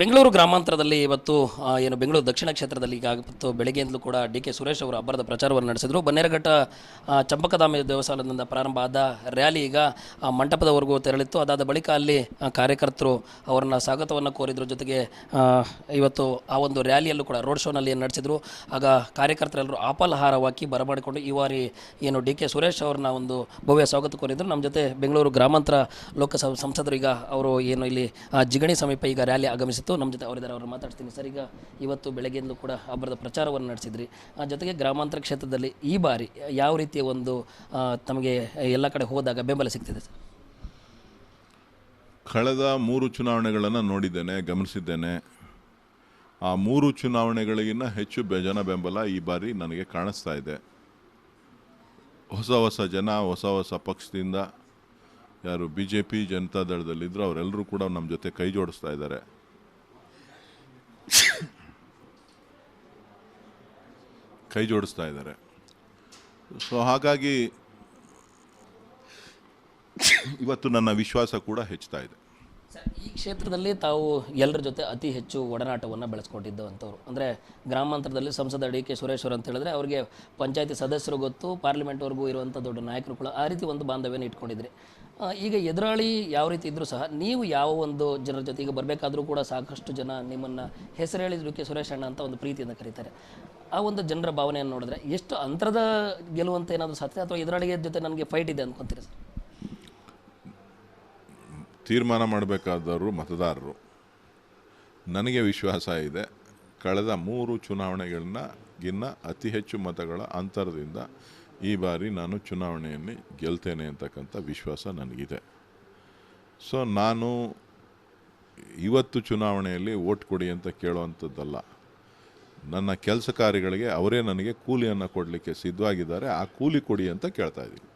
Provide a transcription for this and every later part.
ಬೆಂಗಳೂರು ಗ್ರಾಮಾಂತರದಲ್ಲಿ ಇವತ್ತು ಏನು ಬೆಂಗಳೂರು ದಕ್ಷಿಣ ಕ್ಷೇತ್ರದಲ್ಲಿ ಈಗ ಇವತ್ತು ಬೆಳಗ್ಗೆಯಿಂದಲೂ ಕೂಡ ಡಿ ಕೆ ಸುರೇಶ್ ಅವರು ಅಬ್ಬರದ ಪ್ರಚಾರವನ್ನು ನಡೆಸಿದರು. ಬನ್ನೇರಘಟ್ಟ ಚಂಪಕಧಾಮ ದೇವಸ್ಥಾನದಿಂದ ಪ್ರಾರಂಭ ಆದ ರ್ಯಾಲಿ ಈಗ ಮಂಟಪದವರೆಗೂ ತೆರಳಿತ್ತು. ಅದಾದ ಬಳಿಕ ಅಲ್ಲಿ ಕಾರ್ಯಕರ್ತರು ಅವರನ್ನ ಸ್ವಾಗತವನ್ನು ಕೋರಿದ್ರ. ಜೊತೆಗೆ ಇವತ್ತು ಆ ಒಂದು ರ್ಯಾಲಿಯಲ್ಲೂ ಕೂಡ ರೋಡ್ ಶೋನಲ್ಲಿ ನಡೆಸಿದರು. ಆಗ ಕಾರ್ಯಕರ್ತರೆಲ್ಲರೂ ಆಪಲಹಾರವಾಗಿ ಬರಮಾಡಿಕೊಂಡು ಈ ಬಾರಿ ಏನು ಡಿ ಕೆ ಸುರೇಶ್ ಅವ್ರನ್ನ ಒಂದು ಭವ್ಯ ಸ್ವಾಗತ ಕೋರಿದ್ರು. ನಮ್ಮ ಜೊತೆ ಬೆಂಗಳೂರು ಗ್ರಾಮಾಂತರ ಲೋಕಸಭಾ ಸಂಸದರು ಈಗ, ಅವರು ಏನು ಇಲ್ಲಿ ಜಿಗಣಿ ಸಮೀಪ ಈಗ ರ್ಯಾಲಿ ಆಗಮಿಸಿತ್ತು ನಮ್ಮ ಜೊತೆ ಅವರಿದ್ದಾರೆ ಅವರು ಮಾತಾಡ್ತೀನಿ ಸರ್ ಈಗ ಇವತ್ತು ಬೆಳಗ್ಗೆಯಿಂದಲೂ ಕೂಡ ಹಬ್ಬದ ಪ್ರಚಾರವನ್ನು ನಡೆಸಿದ್ರಿ. ಆ, ಜೊತೆಗೆ ಗ್ರಾಮಾಂತರ ಕ್ಷೇತ್ರದಲ್ಲಿ ಈ ಬಾರಿ ಯಾವ ರೀತಿಯ ಒಂದು ತಮಗೆ ಎಲ್ಲ ಕಡೆ ಹೋದಾಗ ಬೆಂಬಲ ಸಿಗ್ತಿದೆ ಸರ್? ಕಳೆದ ಮೂರು ಚುನಾವಣೆಗಳನ್ನು ನೋಡಿದ್ದೇನೆ ಗಮನಿಸಿದ್ದೇನೆ. ಆ ಮೂರು ಚುನಾವಣೆಗಳಿಗಿನ್ನ ಹೆಚ್ಚು ಜನ ಬೆಂಬಲ ಈ ಬಾರಿ ನನಗೆ ಕಾಣಿಸ್ತಾ ಇದೆ. ಹೊಸ ಹೊಸ ಜನ ಹೊಸ ಹೊಸ ಪಕ್ಷದಿಂದ ಯಾರು ಬಿ ಜೆ ಪಿ ಜನತಾದಳದಲ್ಲಿದ್ದರು ಅವರೆಲ್ಲರೂ ಕೂಡ ನಮ್ಮ ಜೊತೆ ಕೈ ಜೋಡಿಸ್ತಾ ಇದ್ದಾರೆ. ಕೈ ಜೋಡಿಸ್ತಾ ಇದ್ದಾರೆ. ಸೊ ಹಾಗಾಗಿ ಇವತ್ತು ನನ್ನ ವಿಶ್ವಾಸ ಕೂಡ ಹೆಚ್ಚುತ್ತಾ ಇದೆ. ಈ ಕ್ಷೇತ್ರದಲ್ಲಿ ತಾವು ಎಲ್ಲರ ಜೊತೆ ಅತಿ ಹೆಚ್ಚು ಒಡನಾಟವನ್ನು ಬೆಳೆಸ್ಕೊಂಡಿದ್ದಂಥವ್ರು ಅಂದರೆ ಗ್ರಾಮಾಂತರದಲ್ಲಿ ಸಂಸದ ಡಿ ಕೆ ಸುರೇಶ್ವರ್ ಅಂತ ಹೇಳಿದ್ರೆ ಅವರಿಗೆ ಪಂಚಾಯತಿ ಸದಸ್ಯರು ಗೊತ್ತು, ಪಾರ್ಲಿಮೆಂಟ್ವರೆಗೂ ಇರುವಂಥ ದೊಡ್ಡ ನಾಯಕರು ಕೂಡ ಆ ರೀತಿ ಒಂದು ಬಾಂಧವ್ಯನ ಇಟ್ಕೊಂಡಿದ್ರಿ. ಈಗ ಎದುರಾಳಿ ಯಾವ ರೀತಿ ಇದ್ದರೂ ಸಹ ನೀವು ಯಾವ ಒಂದು ಜನರ ಜೊತೆ ಈಗ ಬರಬೇಕಾದ್ರೂ ಕೂಡ ಸಾಕಷ್ಟು ಜನ ನಿಮ್ಮನ್ನು ಹೆಸರು ಹೇಳಿದ್ರು ಡಿ ಕೆ ಸುರೇಶ್ ಅಣ್ಣ ಅಂತ ಒಂದು ಪ್ರೀತಿಯಿಂದ ಕರೀತಾರೆ. ಆ ಒಂದು ಜನರ ಭಾವನೆಯನ್ನು ನೋಡಿದ್ರೆ ಎಷ್ಟು ಅಂತರದ ಗೆಲುವಂತ ಏನಾದರೂ ಸಾಧ್ಯ ಅಥವಾ ಎದುರಾಳಿಗೆ ಜೊತೆ ನನಗೆ ಫೈಟ್ ಇದೆ ಅಂದ್ಕೊತೀರಿ ಸರ್? ತೀರ್ಮಾನ ಮಾಡಬೇಕಾದವರು ಮತದಾರರು. ನನಗೆ ವಿಶ್ವಾಸ ಇದೆ, ಕಳೆದ ಮೂರು ಚುನಾವಣೆಗಳನ್ನ ಗಿನ್ನ ಅತಿ ಹೆಚ್ಚು ಮತಗಳ ಅಂತರದಿಂದ ಈ ಬಾರಿ ನಾನು ಚುನಾವಣೆಯಲ್ಲಿ ಗೆಲ್ತೇನೆ ಅಂತಕ್ಕಂಥ ವಿಶ್ವಾಸ ನನಗಿದೆ. ಸೊ ನಾನು ಇವತ್ತು ಚುನಾವಣೆಯಲ್ಲಿ ಓಟ್ ಕೊಡಿ ಅಂತ ಕೇಳುವಂಥದ್ದಲ್ಲ. ನನ್ನ ಕೆಲಸ ಕಾರ್ಯಗಳಿಗೆ ಅವರೇ ನನಗೆ ಕೂಲಿಯನ್ನು ಕೊಡಲಿಕ್ಕೆ ಸಿದ್ಧವಾಗಿದ್ದಾರೆ. ಆ ಕೂಲಿ ಕೊಡಿ ಅಂತ ಕೇಳ್ತಾ ಇದ್ದೀನಿ.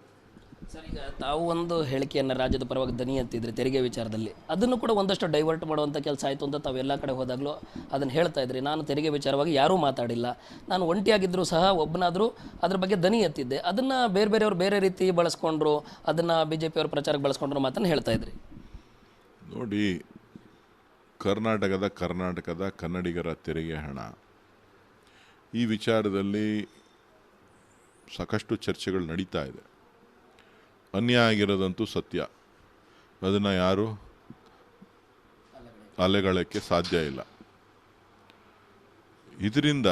ತಾವು ಒಂದು ಹೇಳಿಕೆಯನ್ನು ರಾಜ್ಯದ ಪರವಾಗಿ ದನಿ ಅಂತಿದ್ರೆ, ತೆರಿಗೆ ವಿಚಾರದಲ್ಲಿ. ಅದನ್ನು ಕೂಡ ಒಂದಷ್ಟು ಡೈವರ್ಟ್ ಮಾಡುವಂಥ ಕೆಲಸ ಆಯಿತು ಅಂತ ತಾವು ಎಲ್ಲ ಕಡೆ ಹೋದಾಗಲೂ ಅದನ್ನು ಹೇಳ್ತಾ ಇದ್ರಿ. ನಾನು ತೆರಿಗೆ ವಿಚಾರವಾಗಿ ಯಾರೂ ಮಾತಾಡಿಲ್ಲ. ನಾನು ಒಂಟಿಯಾಗಿದ್ದರೂ ಸಹ ಒಬ್ಬನಾದರೂ ಅದ್ರ ಬಗ್ಗೆ ದನಿ ಎತ್ತಿದ್ದೆ. ಅದನ್ನು ಬೇರೆ ಬೇರೆಯವರು ಬೇರೆ ರೀತಿ ಬಳಸ್ಕೊಂಡ್ರು, ಅದನ್ನು ಬಿ ಜೆ ಪಿಯವರು ಪ್ರಚಾರಕ್ಕೆ ಬಳಸ್ಕೊಂಡ್ರು ಮಾತನ್ನು ಹೇಳ್ತಾ ಇದ್ರಿ. ನೋಡಿ, ಕರ್ನಾಟಕದ ಕರ್ನಾಟಕದ ಕನ್ನಡಿಗರ ತೆರಿಗೆ ಹಣ. ಈ ವಿಚಾರದಲ್ಲಿ ಸಾಕಷ್ಟು ಚರ್ಚೆಗಳು ನಡೀತಾ ಇದೆ. ಅನ್ಯಾಯ ಆಗಿರೋದಂತೂ ಸತ್ಯ. ಅದನ್ನು ಯಾರು? ಅಲೆಗಳಕ್ಕೆ ಸಾಧ್ಯ ಇಲ್ಲ. ಇದರಿಂದ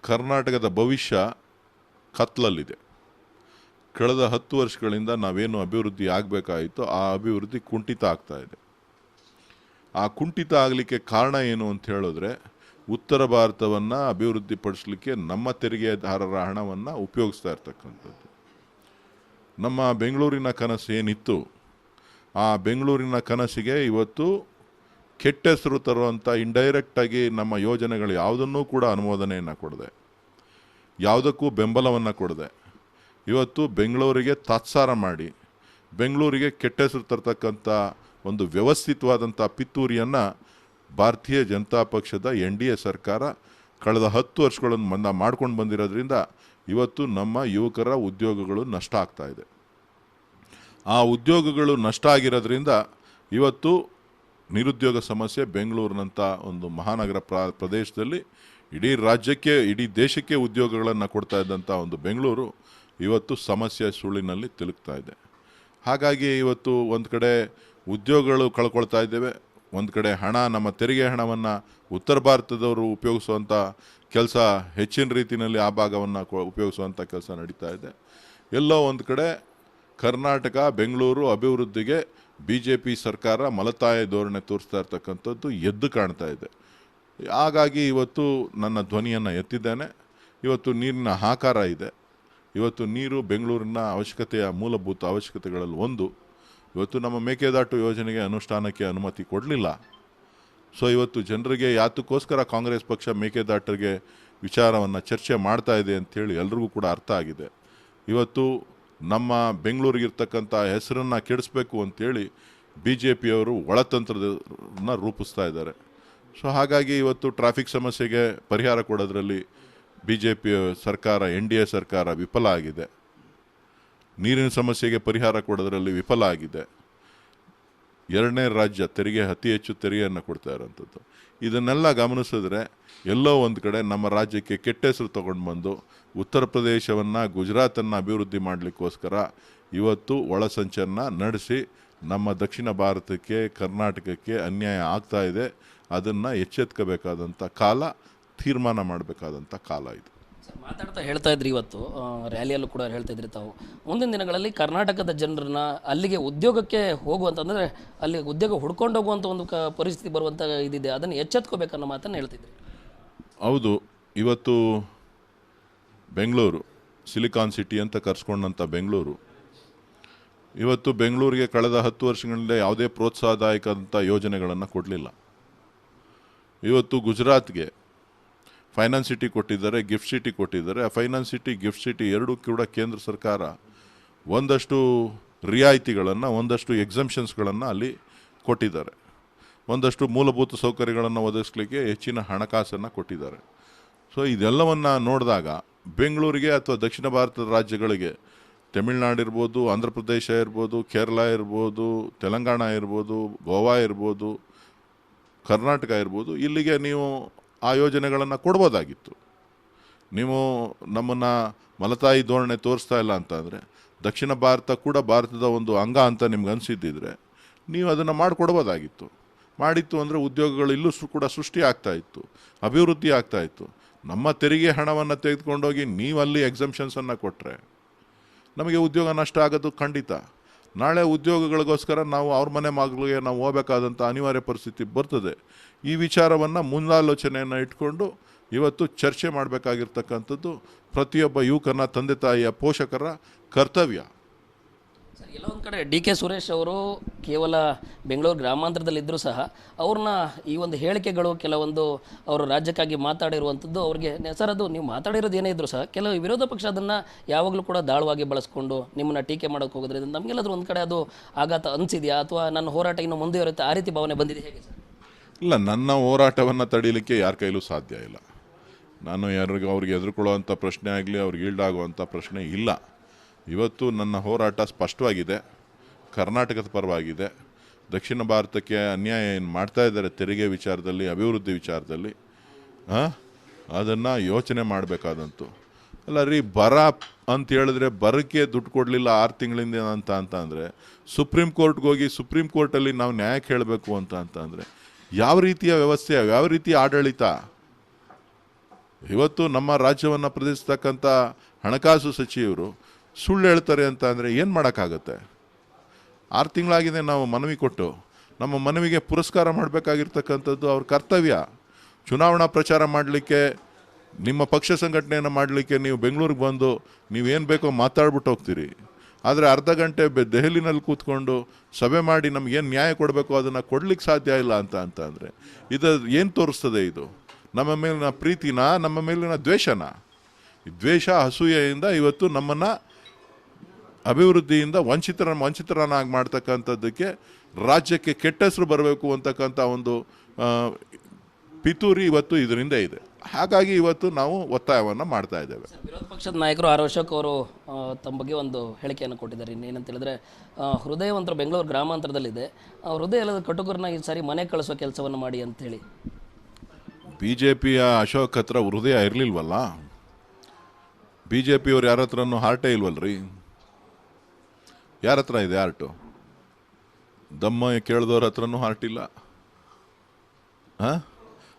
ಕರ್ನಾಟಕದ ಭವಿಷ್ಯ ಕತ್ಲಲ್ಲಿದೆ. ಕಳೆದ ಹತ್ತು ವರ್ಷಗಳಿಂದ ನಾವೇನು ಅಭಿವೃದ್ಧಿ ಆಗಬೇಕಾಯಿತು ಆ ಅಭಿವೃದ್ಧಿ ಕುಂಠಿತ ಆಗ್ತಾ ಇದೆ. ಆ ಕುಂಠಿತ ಆಗಲಿಕ್ಕೆ ಕಾರಣ ಏನು ಅಂತ ಹೇಳಿದ್ರೆ ಉತ್ತರ ಭಾರತವನ್ನು ಅಭಿವೃದ್ಧಿಪಡಿಸಲಿಕ್ಕೆ ನಮ್ಮ ತೆರಿಗೆದಾರರ ಹಣವನ್ನು ಉಪಯೋಗಿಸ್ತಾ ಇರ್ತಕ್ಕಂಥದ್ದು. ನಮ್ಮ ಬೆಂಗಳೂರಿನ ಕನಸು ಏನಿತ್ತು? ಆ ಬೆಂಗಳೂರಿನ ಕನಸಿಗೆ ಇವತ್ತು ಕೆಟ್ಟ ಹೆಸರು ತರುವಂಥ ಇಂಡೈರೆಕ್ಟಾಗಿ ನಮ್ಮ ಯೋಜನೆಗಳು ಯಾವುದನ್ನೂ ಕೂಡ ಅನುಮೋದನೆಯನ್ನು ಕೊಡದೆ. ಯಾವುದಕ್ಕೂ ಬೆಂಬಲವನ್ನು ಕೊಡದೆ. ಇವತ್ತು ಬೆಂಗಳೂರಿಗೆ ತಾತ್ಸಾರ ಮಾಡಿ, ಬೆಂಗಳೂರಿಗೆ ಕೆಟ್ಟ ಹೆಸರು ತರ್ತಕ್ಕಂಥ ಒಂದು ವ್ಯವಸ್ಥಿತವಾದಂಥ ಪಿತ್ತೂರಿಯನ್ನು ಭಾರತೀಯ ಜನತಾ ಪಕ್ಷದ ಎನ್ ಡಿ ಎ ಸರ್ಕಾರ ಕಳೆದ ಹತ್ತು ವರ್ಷಗಳನ್ನು ಮಂದ ಮಾಡ್ಕೊಂಡು ಬಂದಿರೋದ್ರಿಂದ ಇವತ್ತು ನಮ್ಮ ಯುವಕರ ಉದ್ಯೋಗಗಳು ನಷ್ಟ ಆಗ್ತಾ ಇದೆ. ಆ ಉದ್ಯೋಗಗಳು ನಷ್ಟ ಆಗಿರೋದ್ರಿಂದ ಇವತ್ತು ನಿರುದ್ಯೋಗ ಸಮಸ್ಯೆ ಬೆಂಗಳೂರಿನಂಥ ಒಂದು ಮಹಾನಗರ ಪ್ರ, ಪ್ರದೇಶದಲ್ಲಿ ಇಡೀ ರಾಜ್ಯಕ್ಕೆ, ಇಡೀ ದೇಶಕ್ಕೆ ಉದ್ಯೋಗಗಳನ್ನು ಕೊಡ್ತಾ ಇದ್ದಂಥ ಒಂದು ಬೆಂಗಳೂರು ಇವತ್ತು ಸಮಸ್ಯೆ ಸುಳಿನಲ್ಲಿ ತಿಳುಕ್ತಾ ಇದೆ. ಹಾಗಾಗಿ ಇವತ್ತು ಒಂದು ಕಡೆ ಉದ್ಯೋಗಗಳು ಕಳ್ಕೊಳ್ತಾ ಇದ್ದೇವೆ, ಒಂದು ಕಡೆ ಹಣ, ನಮ್ಮ ತೆರಿಗೆ ಹಣವನ್ನು ಉತ್ತರ ಭಾರತದವರು ಉಪಯೋಗಿಸುವಂಥ ಕೆಲಸ ಹೆಚ್ಚಿನ ರೀತಿಯಲ್ಲಿ ಆ ಭಾಗವನ್ನು ಉಪಯೋಗಿಸುವಂಥ ಕೆಲಸ ನಡೀತಾ ಇದೆ. ಎಲ್ಲೋ ಒಂದು ಕಡೆ ಕರ್ನಾಟಕ, ಬೆಂಗಳೂರು ಅಭಿವೃದ್ಧಿಗೆ ಬಿ ಜೆ ಪಿ ಸರ್ಕಾರ ಮಲತಾಯ ಧೋರಣೆ ತೋರಿಸ್ತಾ ಇರ್ತಕ್ಕಂಥದ್ದು ಎದ್ದು ಕಾಣ್ತಾ ಇದೆ. ಹಾಗಾಗಿ ಇವತ್ತು ನನ್ನ ಧ್ವನಿಯನ್ನು ಎತ್ತಿದ್ದೇನೆ. ಇವತ್ತು ನೀರಿನ ಆಕಾರ ಇದೆ. ಇವತ್ತು ನೀರು ಬೆಂಗಳೂರಿನ ಅವಶ್ಯಕತೆಯ ಮೂಲಭೂತ ಅವಶ್ಯಕತೆಗಳಲ್ಲಿ ಒಂದು. ಇವತ್ತು ನಮ್ಮ ಮೇಕೆದಾಟು ಯೋಜನೆಗೆ ಅನುಷ್ಠಾನಕ್ಕೆ ಅನುಮತಿ ಕೊಡಲಿಲ್ಲ. ಸೊ ಇವತ್ತು ಜನರಿಗೆ ಯಾತಕ್ಕೋಸ್ಕರ ಕಾಂಗ್ರೆಸ್ ಪಕ್ಷ ಮೇಕೆದಾಟರಿಗೆ ವಿಚಾರವನ್ನು ಚರ್ಚೆ ಮಾಡ್ತಾ ಇದೆ ಅಂಥೇಳಿ ಎಲ್ರಿಗೂ ಕೂಡ ಅರ್ಥ ಆಗಿದೆ. ಇವತ್ತು ನಮ್ಮ ಬೆಂಗಳೂರಿಗಿರ್ತಕ್ಕಂಥ ಹೆಸರನ್ನು ಕೆಡಿಸ್ಬೇಕು ಅಂಥೇಳಿ ಬಿ ಜೆ ಪಿಯವರು ಒಳತಂತ್ರದನ್ನ ರೂಪಿಸ್ತಾ ಇದ್ದಾರೆ. ಸೊ ಹಾಗಾಗಿ ಇವತ್ತು ಟ್ರಾಫಿಕ್ ಸಮಸ್ಯೆಗೆ ಪರಿಹಾರ ಕೊಡೋದ್ರಲ್ಲಿ ಬಿ ಜೆ ಪಿ ಸರ್ಕಾರ, ಎನ್ ಡಿ ಎ ಸರ್ಕಾರ ವಿಫಲ ಆಗಿದೆ. ನೀರಿನ ಸಮಸ್ಯೆಗೆ ಪರಿಹಾರ ಕೊಡೋದ್ರಲ್ಲಿ ವಿಫಲ ಆಗಿದೆ. ಎರಡನೇ ರಾಜ್ಯ ತೆರಿಗೆ, ಅತಿ ಹೆಚ್ಚು ತೆರಿಗೆಯನ್ನು ಕೊಡ್ತಾ ಇರೋಂಥದ್ದು. ಇದನ್ನೆಲ್ಲ ಗಮನಿಸಿದ್ರೆ ಎಲ್ಲೋ ಒಂದು ಕಡೆ ನಮ್ಮ ರಾಜ್ಯಕ್ಕೆ ಕೆಟ್ಟ ಹೆಸರು ತಗೊಂಡು ಬಂದು ಉತ್ತರ ಪ್ರದೇಶವನ್ನು, ಗುಜರಾತನ್ನು ಅಭಿವೃದ್ಧಿ ಮಾಡಲಿಕ್ಕೋಸ್ಕರ ಇವತ್ತು ಒಳಸಂಚನ್ನು ನಡೆಸಿ ನಮ್ಮ ದಕ್ಷಿಣ ಭಾರತಕ್ಕೆ, ಕರ್ನಾಟಕಕ್ಕೆ ಅನ್ಯಾಯ ಆಗ್ತಾ ಇದೆ. ಅದನ್ನು ಎಚ್ಚೆತ್ಕೋಬೇಕಾದಂಥ ಕಾಲ, ತೀರ್ಮಾನ ಮಾಡಬೇಕಾದಂಥ ಕಾಲ ಇದು. ಮಾತಾಡ್ತಾ ಹೇಳ್ತಾ ಇದ್ರಿ ಇವತ್ತು ರ್ಯಾಲಿಯಲ್ಲೂ ಕೂಡ ಹೇಳ್ತಾ ಇದ್ರಿ ತಾವು. ಮುಂದಿನ ದಿನಗಳಲ್ಲಿ ಕರ್ನಾಟಕದ ಜನರನ್ನ ಅಲ್ಲಿಗೆ ಉದ್ಯೋಗಕ್ಕೆ ಹೋಗುವಂತಂದ್ರೆ ಅಲ್ಲಿ ಉದ್ಯೋಗ ಹುಡ್ಕೊಂಡು ಹೋಗುವಂಥ ಒಂದು ಕ, ಪರಿಸ್ಥಿತಿ ಬರುವಂಥ ಇದಿದೆ. ಅದನ್ನು ಎಚ್ಚೆತ್ಕೋಬೇಕನ್ನೋ ಮಾತನ್ನು ಹೇಳ್ತಿದ್ರಿ ಹೌದು, ಇವತ್ತು ಬೆಂಗಳೂರು, ಸಿಲಿಕಾನ್ ಸಿಟಿ ಅಂತ ಕರೆಸ್ಕೊಂಡಂಥ ಬೆಂಗಳೂರು. ಇವತ್ತು ಬೆಂಗಳೂರಿಗೆ ಕಳೆದ ಹತ್ತು ವರ್ಷಗಳಿಂದ ಯಾವುದೇ ಪ್ರೋತ್ಸಾಹದಾಯಕಂಥ ಯೋಜನೆಗಳನ್ನು ಕೊಡಲಿಲ್ಲ. ಇವತ್ತು ಗುಜರಾತ್ಗೆ ಫೈನಾನ್ಸ್ ಸಿಟಿ ಕೊಟ್ಟಿದ್ದಾರೆ, ಗಿಫ್ಟ್ ಸಿಟಿ ಕೊಟ್ಟಿದ್ದಾರೆ. ಆ ಫೈನಾನ್ಸ್ ಸಿಟಿ, ಗಿಫ್ಟ್ ಸಿಟಿ ಎರಡೂ ಕೂಡ ಕೇಂದ್ರ ಸರ್ಕಾರ ಒಂದಷ್ಟು ರಿಯಾಯಿತಿಗಳನ್ನು, ಒಂದಷ್ಟು ಎಕ್ಸಮ್ಷನ್ಸ್ಗಳನ್ನು ಅಲ್ಲಿ ಕೊಟ್ಟಿದ್ದಾರೆ. ಒಂದಷ್ಟು ಮೂಲಭೂತ ಸೌಕರ್ಯಗಳನ್ನು ಒದಗಿಸ್ಲಿಕ್ಕೆ ಹೆಚ್ಚಿನ ಹಣಕಾಸನ್ನು ಕೊಟ್ಟಿದ್ದಾರೆ. ಸೊ ಇದೆಲ್ಲವನ್ನು ನೋಡಿದಾಗ ಬೆಂಗಳೂರಿಗೆ ಅಥವಾ ದಕ್ಷಿಣ ಭಾರತದ ರಾಜ್ಯಗಳಿಗೆ, ತಮಿಳ್ನಾಡು ಇರ್ಬೋದು, ಆಂಧ್ರ ಪ್ರದೇಶ ಇರ್ಬೋದು, ಕೇರಳ ಇರ್ಬೋದು, ತೆಲಂಗಾಣ ಇರ್ಬೋದು, ಗೋವಾ ಇರ್ಬೋದು, ಕರ್ನಾಟಕ ಇರ್ಬೋದು, ಇಲ್ಲಿಗೆ ನೀವು ಆ ಯೋಜನೆಗಳನ್ನು ಕೊಡ್ಬೋದಾಗಿತ್ತು. ನೀವು ನಮ್ಮನ್ನು ಮಲತಾಯಿ ಧೋರಣೆ ತೋರಿಸ್ತಾ ಇಲ್ಲ ಅಂತಂದರೆ, ದಕ್ಷಿಣ ಭಾರತ ಕೂಡ ಭಾರತದ ಒಂದು ಅಂಗ ಅಂತ ನಿಮ್ಗೆ ಅನಿಸಿದ್ದಿದ್ರೆ, ನೀವು ಅದನ್ನು ಮಾಡಿಕೊಡ್ಬೋದಾಗಿತ್ತು. ಮಾಡಿತ್ತು ಅಂದರೆ ಉದ್ಯೋಗಗಳು ಇಲ್ಲೂ ಕೂಡ ಸೃಷ್ಟಿ ಆಗ್ತಾ ಇತ್ತು, ಅಭಿವೃದ್ಧಿ ಆಗ್ತಾ ಇತ್ತು. ನಮ್ಮ ತೆರಿಗೆ ಹಣವನ್ನು ತೆಗೆದುಕೊಂಡೋಗಿ ನೀವಲ್ಲಿ ಎಕ್ಸಮ್ಷನ್ಸನ್ನು ಕೊಟ್ಟರೆ ನಮಗೆ ಉದ್ಯೋಗ ನಷ್ಟ ಆಗೋದು ಖಂಡಿತ. ನಾಳೆ ಉದ್ಯೋಗಗಳಿಗೋಸ್ಕರ ನಾವು ಅವ್ರ ಮನೆ ಮಗಳಿಗೆ ನಾವು ಹೋಗಬೇಕಾದಂಥ ಅನಿವಾರ್ಯ ಪರಿಸ್ಥಿತಿ ಬರ್ತದೆ. ಈ ವಿಚಾರವನ್ನು ಮುಂದಾಲೋಚನೆಯನ್ನು ಇಟ್ಕೊಂಡು ಇವತ್ತು ಚರ್ಚೆ ಮಾಡಬೇಕಾಗಿರ್ತಕ್ಕಂಥದ್ದು ಪ್ರತಿಯೊಬ್ಬ ಯುವಕನ ತಂದೆ ತಾಯಿಯ ಪೋಷಕರ ಕರ್ತವ್ಯ. ಸರ್ ಎಲ್ಲೋ ಒಂದು ಕಡೆ ಡಿ ಕೆ ಸುರೇಶ್ ಅವರು ಕೇವಲ ಬೆಂಗಳೂರು ಗ್ರಾಮಾಂತರದಲ್ಲಿದ್ದರೂ ಸಹ ಅವ್ರನ್ನ ಈ ಒಂದು ಹೇಳಿಕೆಗಳು, ಕೆಲವೊಂದು ಅವರು ರಾಜ್ಯಕ್ಕಾಗಿ ಮಾತಾಡಿರುವಂಥದ್ದು ಅವ್ರಿಗೆ ಸರ್, ಅದು ನೀವು ಮಾತಾಡಿರೋದು ಏನೇ ಇದ್ದರೂ ಸಹ ಕೆಲವು ವಿರೋಧ ಪಕ್ಷ ಅದನ್ನು ಯಾವಾಗಲೂ ಕೂಡ ದಾಳವಾಗಿ ಬಳಸ್ಕೊಂಡು ನಿಮ್ಮನ್ನ ಟೀಕೆ ಮಾಡೋಕೆ ಹೋಗೋದ್ರಿಂದ ನಮಗೆಲ್ಲಾದ್ರೂ ಒಂದು ಕಡೆ ಅದು ಆಘಾತ ಅನಿಸಿದೆಯಾ? ಅಥವಾ ನನ್ನ ಹೋರಾಟ ಇನ್ನು ಮುಂದುವರಿಯುತ್ತೆ, ಆ ರೀತಿ ಭಾವನೆ ಬಂದಿದೆ ಹೇಗೆ ಸರ್? ಇಲ್ಲ, ನನ್ನ ಹೋರಾಟವನ್ನು ತಡೀಲಿಕ್ಕೆ ಯಾರ ಕೈಲೂ ಸಾಧ್ಯ ಇಲ್ಲ. ನಾನು ಯಾರಿಗೂ ಅವ್ರಿಗೆ ಎದುರುಕೊಳ್ಳುವಂಥ ಪ್ರಶ್ನೆ ಆಗಲಿ, ಅವ್ರಿಗೆ ಈಲ್ಡ್ ಆಗುವಂಥ ಪ್ರಶ್ನೆ ಇಲ್ಲ. ಇವತ್ತು ನನ್ನ ಹೋರಾಟ ಸ್ಪಷ್ಟವಾಗಿದೆ. ಕರ್ನಾಟಕದ ಪರವಾಗಿದೆ. ದಕ್ಷಿಣ ಭಾರತಕ್ಕೆ ಅನ್ಯಾಯ ಏನು ಮಾಡ್ತಾ ಇದ್ದಾರೆ ತೆರಿಗೆ ವಿಚಾರದಲ್ಲಿ, ಅಭಿವೃದ್ಧಿ ವಿಚಾರದಲ್ಲಿ ಅದನ್ನು ಯೋಚನೆ ಮಾಡಬೇಕಾದಂತು. ಅಲ್ಲ, ರೀ, ಬರ ಅಂತ ಹೇಳಿದ್ರೆ ಬರಕ್ಕೆ ದುಡ್ಡು ಕೊಡಲಿಲ್ಲ ಆರು ತಿಂಗಳಿಂದ ಅಂತ ಅಂತ ಅಂದರೆ, ಸುಪ್ರೀಂ ಕೋರ್ಟ್ಗೆ ಹೋಗಿ ಸುಪ್ರೀಂ ಕೋರ್ಟಲ್ಲಿ ನಾವು ನ್ಯಾಯ ಕೇಳಬೇಕು ಅಂತ ಅಂತ ಅಂದರೆ, ಯಾವ ರೀತಿಯ ವ್ಯವಸ್ಥೆ, ಯಾವ ರೀತಿಯ ಆಡಳಿತ? ಇವತ್ತು ನಮ್ಮ ರಾಜ್ಯವನ್ನು ಪ್ರದೇಶಿಸ್ತಕ್ಕಂಥ ಹಣಕಾಸು ಸಚಿವರು ಸುಳ್ಳು ಹೇಳ್ತಾರೆ ಅಂತ ಅಂದರೆ ಏನು ಮಾಡೋಕ್ಕಾಗತ್ತೆ? ಆರು ತಿಂಗಳಾಗಿದೆ ನಾವು ಮನವಿ ಕೊಟ್ಟು, ನಮ್ಮ ಮನವಿಗೆ ಪುರಸ್ಕಾರ ಮಾಡಬೇಕಾಗಿರ್ತಕ್ಕಂಥದ್ದು ಅವ್ರ ಕರ್ತವ್ಯ. ಚುನಾವಣಾ ಪ್ರಚಾರ ಮಾಡಲಿಕ್ಕೆ, ನಿಮ್ಮ ಪಕ್ಷ ಸಂಘಟನೆಯನ್ನು ಮಾಡಲಿಕ್ಕೆ ನೀವು ಬೆಂಗಳೂರಿಗೆ ಬಂದು ನೀವೇನು ಬೇಕೋ ಮಾತಾಡ್ಬಿಟ್ಟು ಹೋಗ್ತೀರಿ. ಆದರೆ ಅರ್ಧ ಗಂಟೆ ಬೆ- ದೆಹಲಿನಲ್ಲಿ ಕೂತ್ಕೊಂಡು ಸಭೆ ಮಾಡಿ ನಮಗೇನು ನ್ಯಾಯ ಕೊಡಬೇಕು ಅದನ್ನು ಕೊಡ್ಲಿಕ್ಕೆ ಸಾಧ್ಯ ಇಲ್ಲ ಅಂತ ಅಂತ ಅಂದರೆ, ಇದು ಏನು ತೋರಿಸ್ತದೆ ಇದು? ನಮ್ಮ ಮೇಲಿನ ಪ್ರೀತಿನ, ನಮ್ಮ ಮೇಲಿನ ದ್ವೇಷನ? ದ್ವೇಷ ಅಸೂಯೆಯಿಂದ ಇವತ್ತು ನಮ್ಮನ್ನು ಅಭಿವೃದ್ಧಿಯಿಂದ ವಂಚಿತರ ವಂಚಿತರನ್ನಾಗಿ ಮಾಡ್ತಕ್ಕಂಥದ್ದಕ್ಕೆ ರಾಜ್ಯಕ್ಕೆ ಕೆಟ್ಟ ಹೆಸರು ಬರಬೇಕು ಅಂತಕ್ಕಂಥ ಒಂದು ಪಿತೂರಿ ಇವತ್ತು ಇದರಿಂದ ಇದೆ. ಹಾಗಾಗಿ ಇವತ್ತು ನಾವು ಒತ್ತಾಯವನ್ನು ಮಾಡ್ತಾ ಇದ್ದೇವೆ. ವಿರೋಧ ಪಕ್ಷದ ನಾಯಕರು ಆರ್ ಅಶೋಕ್ ಅವರು ತಮ್ಮ ಬಗ್ಗೆ ಒಂದು ಹೇಳಿಕೆಯನ್ನು ಕೊಟ್ಟಿದ್ದಾರೆ. ಇನ್ನೇನಂತ ಹೇಳಿದ್ರೆ ಹೃದಯವಂತರ ಬೆಂಗಳೂರು ಗ್ರಾಮಾಂತರದಲ್ಲಿದೆ. ಆ ಹೃದಯ ಇಲ್ಲದ ಕಟುಕರನ್ನ ಈ ಸಾರಿ ಮನೆ ಕಳಿಸೋ ಕೆಲಸವನ್ನು ಮಾಡಿ ಅಂತೇಳಿ. ಬಿ ಜೆ ಪಿಯ ಅಶೋಕ್ ಹತ್ರ ಹೃದಯ ಇರಲಿಲ್ವಲ್ಲ? ಬಿ ಜೆ ಪಿಯವ್ರು ಯಾರ ಹತ್ರನೂ ಹಾರ್ಟೇ ಇಲ್ವಲ್ರಿ? ಯಾರ ಹತ್ರ ಇದೆ ಆರ್ಟು ದಮ್ಮ ಕೇಳಿದವ್ರ ಹತ್ರನೂ ಆರ್ಟ್ ಇಲ್ಲ. ಹಾಂ?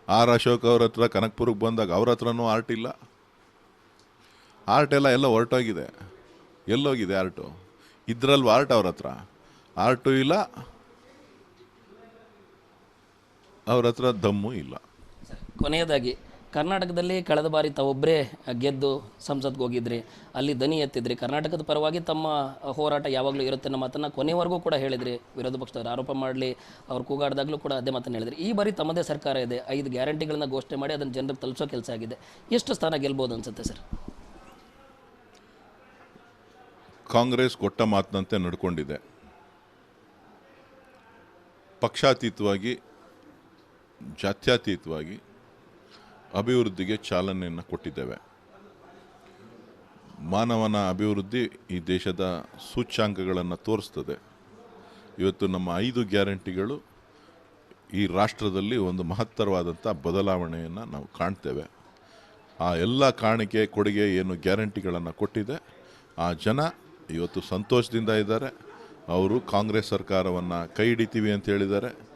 ಆರ್ ಅಶೋಕ್ ಅವ್ರ ಹತ್ರ ಕನಕ್ಪುರಕ್ಕೆ ಬಂದಾಗ ಅವ್ರ ಹತ್ರನೂ ಆರ್ಟ್ ಇಲ್ಲ. ಆರ್ಟ್ ಎಲ್ಲ ಎಲ್ಲ ಹೊರಟೋಗಿದೆ. ಎಲ್ಲೋಗಿದೆ ಆರ್ಟು ಇದ್ರಲ್ವ ಆರ್ಟ್ ಅವ್ರ ಹತ್ರ? ಆರ್ಟು ಇಲ್ಲ. ಅವ್ರ ಹತ್ರ ದಮ್ಮು ಇಲ್ಲ. ಕೊನೆಯದಾಗಿ ಕರ್ನಾಟಕದಲ್ಲಿ ಕಳೆದ ಬಾರಿ ತಾವೊಬ್ಬರೇ ಗೆದ್ದು ಸಂಸತ್ಗೆ ಹೋಗಿದ್ರಿ, ಅಲ್ಲಿ ದನಿ ಎತ್ತಿದ್ರಿ. ಕರ್ನಾಟಕದ ಪರವಾಗಿ ತಮ್ಮ ಹೋರಾಟ ಯಾವಾಗಲೂ ಇರುತ್ತೆ ಅನ್ನೋ ಮಾತನ್ನು ಕೊನೆವರೆಗೂ ಕೂಡ ಹೇಳಿದ್ರಿ. ವಿರೋಧ ಪಕ್ಷದವರು ಆರೋಪ ಮಾಡಲಿ, ಅವ್ರು ಕೂಗಾಡ್ದಾಗಲೂ ಕೂಡ ಅದೇ ಮಾತನ್ನು ಹೇಳಿದ್ರಿ. ಈ ಬಾರಿ ತಮ್ಮದೇ ಸರ್ಕಾರ ಇದೆ, ಐದು ಗ್ಯಾರಂಟಿಗಳನ್ನ ಘೋಷಣೆ ಮಾಡಿ ಅದನ್ನು ಜನರಿಗೆ ತಲುಪಿಸೋ ಕೆಲಸ ಆಗಿದೆ. ಎಷ್ಟು ಸ್ಥಾನ ಗೆಲ್ಬೋದು ಅನ್ಸುತ್ತೆ ಸರ್? ಕಾಂಗ್ರೆಸ್ ಕೊಟ್ಟ ಮಾತಿನಂತೆ ನಡ್ಕೊಂಡಿದೆ. ಪಕ್ಷಾತೀತವಾಗಿ, ಜಾತ್ಯತೀತವಾಗಿ ಅಭಿವೃದ್ಧಿಗೆ ಚಾಲನೆಯನ್ನು ಕೊಟ್ಟಿದ್ದೇವೆ. ಮಾನವನ ಅಭಿವೃದ್ಧಿ ಈ ದೇಶದ ಸೂಚ್ಯಾಂಕಗಳನ್ನು ತೋರಿಸ್ತದೆ. ಇವತ್ತು ನಮ್ಮ ಐದು ಗ್ಯಾರಂಟಿಗಳು ಈ ರಾಷ್ಟ್ರದಲ್ಲಿ ಒಂದು ಮಹತ್ತರವಾದಂಥ ಬದಲಾವಣೆಯನ್ನು ನಾವು ಕಾಣ್ತೇವೆ. ಆ ಎಲ್ಲ ಕಾಣಿಕೆ ಕೊಡುಗೆ ಏನು ಗ್ಯಾರಂಟಿಗಳನ್ನು ಕೊಟ್ಟಿದೆ. ಆ ಜನ ಇವತ್ತು ಸಂತೋಷದಿಂದ ಇದ್ದಾರೆ. ಅವರು ಕಾಂಗ್ರೆಸ್ ಸರ್ಕಾರವನ್ನು ಕೈ ಹಿಡಿತೀವಿ ಅಂತ ಹೇಳಿದ್ದಾರೆ.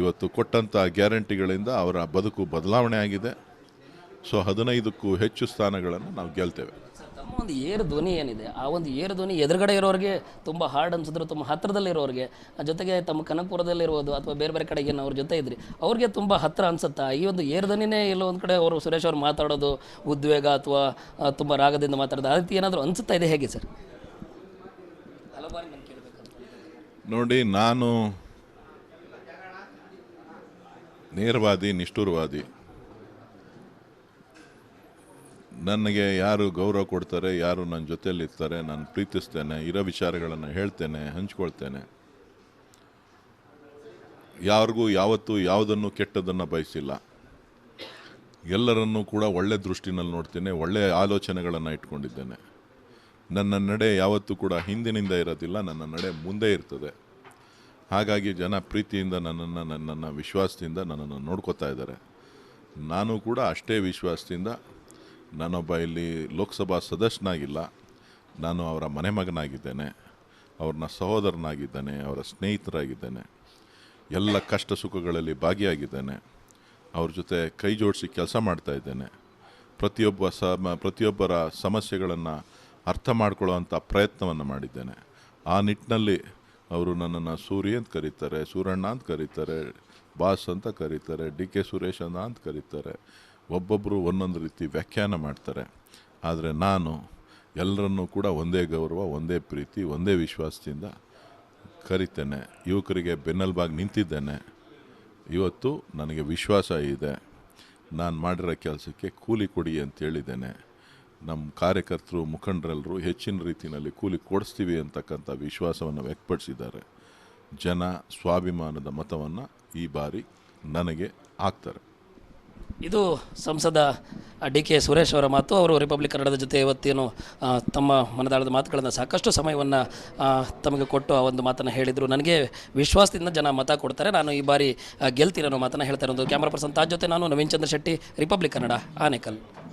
ಇವತ್ತು ಕೊಟ್ಟಂಥ ಗ್ಯಾರಂಟಿಗಳಿಂದ ಅವರ ಬದುಕು ಬದಲಾವಣೆ ಆಗಿದೆ. ಸೊ ಹದಿನೈದಕ್ಕೂ ಹೆಚ್ಚು ಸ್ಥಾನಗಳನ್ನು ನಾವು ಗೆಲ್ತೇವೆ. ಸರ್, ತಮ್ಮ ಒಂದು ಏರು ಧ್ವನಿ ಏನಿದೆ ಆ ಒಂದು ಏರು ಧ್ವನಿ ಎದುರುಗಡೆ ಇರೋರಿಗೆ ತುಂಬ ಹಾರ್ಡ್ ಅನ್ಸಿದ್ರು ತುಂಬ ಹತ್ತಿರದಲ್ಲಿರೋರಿಗೆ ಜೊತೆಗೆ ತಮ್ಮ ಕನಕಪುರದಲ್ಲಿರ್ಬೋದು ಅಥವಾ ಬೇರೆ ಬೇರೆ ಕಡೆಗೆ ಏನು ಅವ್ರ ಜೊತೆ ಇದ್ರಿ ಅವ್ರಿಗೆ ತುಂಬ ಹತ್ತಿರ ಅನ್ಸುತ್ತಾ? ಈ ಒಂದು ಏರು ಧ್ವನಿನೇ ಎಲ್ಲೋ ಒಂದು ಕಡೆ ಅವರು ಸುರೇಶ್ ಅವ್ರು ಮಾತಾಡೋದು ಉದ್ವೇಗ ಅಥವಾ ತುಂಬ ರಾಗದಿಂದ ಮಾತಾಡೋದು ಆ ರೀತಿ ಏನಾದರೂ ಅನಿಸುತ್ತಾ ಇದೆ ಹೇಗೆ ಸರ್? ಹಲವಾರು ನೋಡಿ ನಾನು ನೇರವಾದಿ, ನಿಷ್ಠುರವಾದಿ. ನನಗೆ ಯಾರು ಗೌರವ ಕೊಡ್ತಾರೆ, ಯಾರು ನನ್ನ ಜೊತೆಯಲ್ಲಿ ಇರ್ತಾರೆ ನಾನು ಪ್ರೀತಿಸ್ತೇನೆ, ಇರೋ ವಿಚಾರಗಳನ್ನು ಹೇಳ್ತೇನೆ, ಹಂಚ್ಕೊಳ್ತೇನೆ. ಯಾರಿಗೂ ಯಾವತ್ತೂ ಯಾವುದನ್ನು ಕೆಟ್ಟದನ್ನು ಬಯಸಿಲ್ಲ. ಎಲ್ಲರನ್ನೂ ಕೂಡ ಒಳ್ಳೆ ದೃಷ್ಟಿನಲ್ಲಿ ನೋಡ್ತೇನೆ ಒಳ್ಳೆಯ ಆಲೋಚನೆಗಳನ್ನು ಇಟ್ಕೊಂಡಿದ್ದೇನೆ. ನನ್ನ ನಡೆ ಯಾವತ್ತೂ ಕೂಡ ಹಿಂದಿನಿಂದ ಇರೋದಿಲ್ಲ, ನನ್ನ ನಡೆ ಮುಂದೆ ಇರ್ತದೆ. ಹಾಗಾಗಿ ಜನ ಪ್ರೀತಿಯಿಂದ ನನ್ನನ್ನು ನನ್ನನ್ನು ವಿಶ್ವಾಸದಿಂದ ನನ್ನನ್ನು ನೋಡ್ಕೋತಾ ಇದ್ದಾರೆ. ನಾನು ಕೂಡ ಅಷ್ಟೇ ವಿಶ್ವಾಸದಿಂದ ನಾನೊಬ್ಬ ಇಲ್ಲಿ ಲೋಕಸಭಾ ಸದಸ್ಯನಾಗಿಲ್ಲ. ನಾನು ಅವರ ಮನೆ ಮಗನಾಗಿದ್ದೇನೆ. ಅವ್ರನ್ನ ಸಹೋದರನಾಗಿದ್ದೇನೆ, ಅವರ ಸ್ನೇಹಿತರಾಗಿದ್ದೇನೆ. ಎಲ್ಲ ಕಷ್ಟ ಸುಖಗಳಲ್ಲಿ ಭಾಗಿಯಾಗಿದ್ದೇನೆ. ಅವ್ರ ಜೊತೆ ಕೈ ಜೋಡಿಸಿ ಕೆಲಸ ಮಾಡ್ತಾ ಇದ್ದೇನೆ. ಪ್ರತಿಯೊಬ್ಬ ಸಮ, ಪ್ರತಿಯೊಬ್ಬರ ಸಮಸ್ಯೆಗಳನ್ನು ಅರ್ಥ ಮಾಡ್ಕೊಳ್ಳೋವಂಥ ಪ್ರಯತ್ನವನ್ನು ಮಾಡಿದ್ದೇನೆ. ಆ ನಿಟ್ಟಿನಲ್ಲಿ ಅವರು ನನ್ನನ್ನು ಸೂರ್ಯ ಅಂತ ಕರೀತಾರೆ, ಸೂರಣ್ಣ ಅಂತ ಕರೀತಾರೆ, ಬಾಸ್ ಅಂತ ಕರೀತಾರೆ, ಡಿ ಕೆ ಸುರೇಶ್ ಅಣ್ಣ ಅಂತ ಕರೀತಾರೆ. ಒಬ್ಬೊಬ್ಬರು ಒಂದೊಂದು ರೀತಿ ವ್ಯಾಖ್ಯಾನ ಮಾಡ್ತಾರೆ. ಆದರೆ ನಾನು ಎಲ್ಲರನ್ನೂ ಕೂಡ ಒಂದೇ ಗೌರವ, ಒಂದೇ ಪ್ರೀತಿ, ಒಂದೇ ವಿಶ್ವಾಸದಿಂದ ಕರಿತೇನೆ. ಯುವಕರಿಗೆ ಬೆನ್ನಲ್ಬಾಗಿ ನಿಂತಿದ್ದೇನೆ. ಇವತ್ತು ನನಗೆ ವಿಶ್ವಾಸ ಇದೆ. ನಾನು ಮಾಡಿರೋ ಕೆಲಸಕ್ಕೆ ಕೂಲಿ ಕೊಡಿ ಅಂತ ಹೇಳಿದ್ದೇನೆ. ನಮ್ಮ ಕಾರ್ಯಕರ್ತರು, ಮುಖಂಡರೆಲ್ಲರೂ ಹೆಚ್ಚಿನ ರೀತಿಯಲ್ಲಿ ಕೂಲಿ ಕೊಡಿಸ್ತೀವಿ ಅಂತಕ್ಕಂಥ ವಿಶ್ವಾಸವನ್ನು ವ್ಯಕ್ತಪಡಿಸಿದ್ದಾರೆ. ಜನ ಸ್ವಾಭಿಮಾನದ ಮತವನ್ನು ಈ ಬಾರಿ ನನಗೆ ಹಾಕ್ತಾರೆ. ಇದು ಸಂಸದ ಡಿ ಕೆ ಸುರೇಶ್ ಅವರ ಮಾತು. ಅವರು ರಿಪಬ್ಲಿಕ್ ಕನ್ನಡದ ಜೊತೆ ಇವತ್ತೇನು ತಮ್ಮ ಮನದಾಳದ ಮಾತುಗಳನ್ನು ಸಾಕಷ್ಟು ಸಮಯವನ್ನು ತಮಗೆ ಕೊಟ್ಟು ಆ ಒಂದು ಮಾತನ್ನು ಹೇಳಿದರು. ನನಗೆ ವಿಶ್ವಾಸದಿಂದ ಜನ ಮತ ಕೊಡ್ತಾರೆ. ನಾನು ಈ ಬಾರಿ ಗೆಲ್ತಿರೋ ಮಾತನ್ನು ಹೇಳ್ತಾ ಇರೋದು. ಕ್ಯಾಮ್ರಾ ಪರ್ಸನ್ ತಾಜ್ ಜೊತೆ ನಾನು ನವೀನ್ ಚಂದ್ರ ಶೆಟ್ಟಿ ರಿಪಬ್ಲಿಕ್ ಕನ್ನಡ ಆನೇಕಲ್.